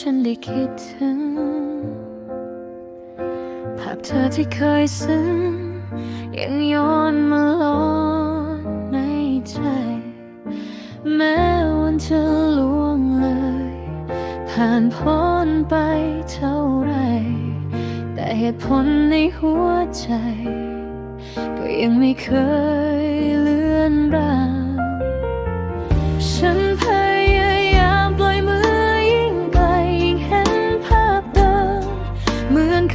ฉันได้คิดถึง ภาพเธอที่เคยซึ้ง ยังย้อนมาลอนในใจ แม้วันจะล่วงเลย ผ่านพ้นไปเท่าไร แต่เหตุผลในหัวใจ ก็ยังไม่เคย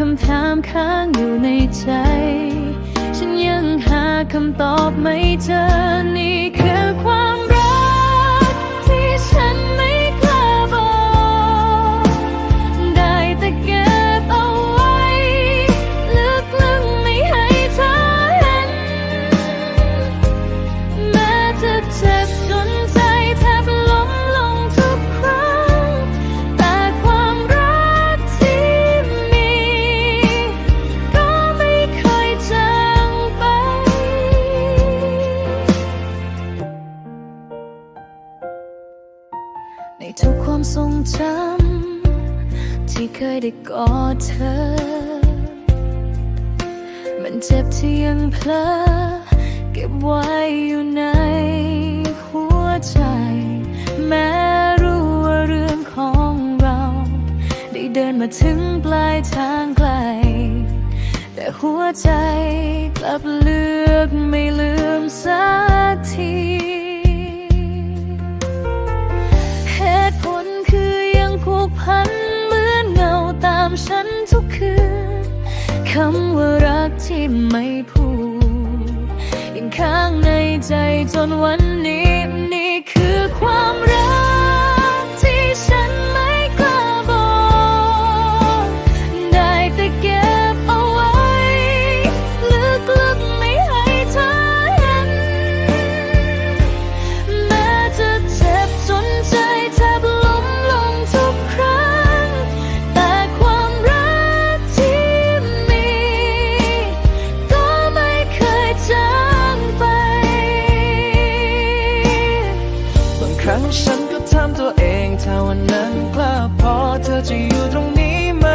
คำถามค้างอยู่ในใจ ฉันยังหาคำตอบไม่เจอนี่คือความ ทุกความทรงจำที่เคยได้กอดเธอ มันเจ็บที่ยังเพลอเก็บไว้อยู่ในหัวใจ แม้รู้ว่าเรื่องของเรา ได้เดินมาถึงปลายทางไกล แต่หัวใจกลับเลือกไม่ลืมสักที คำว่ารักที่ไม่พูดยังค้างในใจจนวันนี้ ฉันก็ถามตัวเองถ้าวันนั้นกล้าพอเธอจะอยู่ตรงนี้ไหม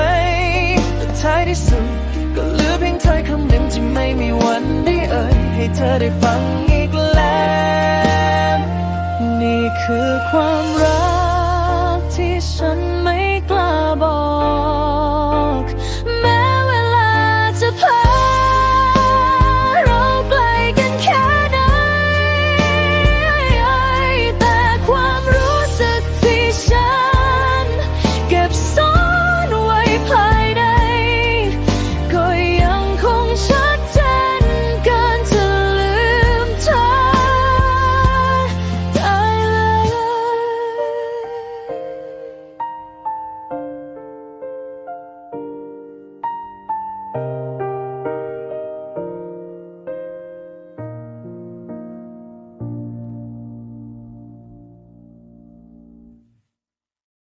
แต่ท้ายที่สุดก็เหลือเพียงถ้อยคำหนึ่งที่ไม่มีวันได้เอ่ยให้เธอได้ฟังอีกแล้